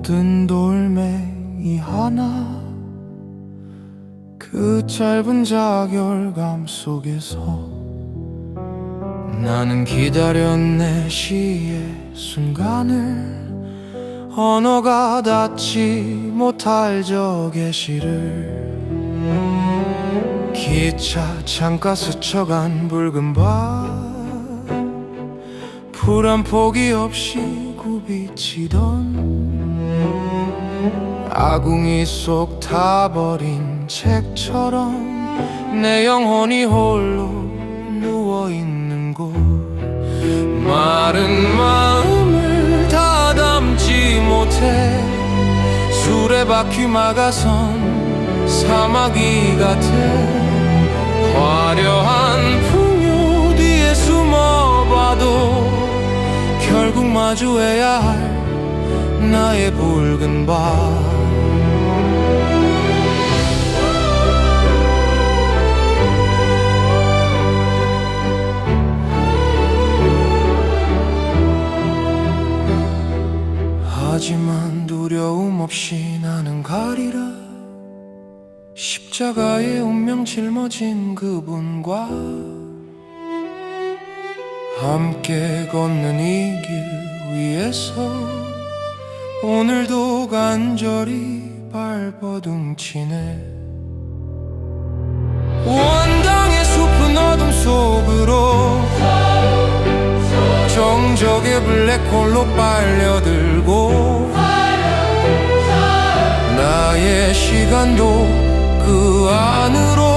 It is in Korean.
묻은 돌멩이 하나 그 짧은 자결감 속에서 나는 기다렸네 시의 순간을. 언어가 닿지 못할 저 계시를. 기차 창가 스쳐간 붉은 밤풀한 포기 없이 굽이치던 아궁이 속 타버린 책처럼 내 영혼이 홀로 누워있는 곳. 마른 마음을 다 담지 못해 수레바퀴 막아선 사마귀 같아 화려 결국 마주해야 할 나의 붉은 밤. 하지만 두려움 없이 나는 가리라. 십자가의 운명 짊어진 그분과 함께 걷는 이 길 위에서 오늘도 간절히 발버둥 치네. 원당의 숲은 어둠 속으로 정적의 블랙홀로 빨려들고 나의 시간도 그 안으로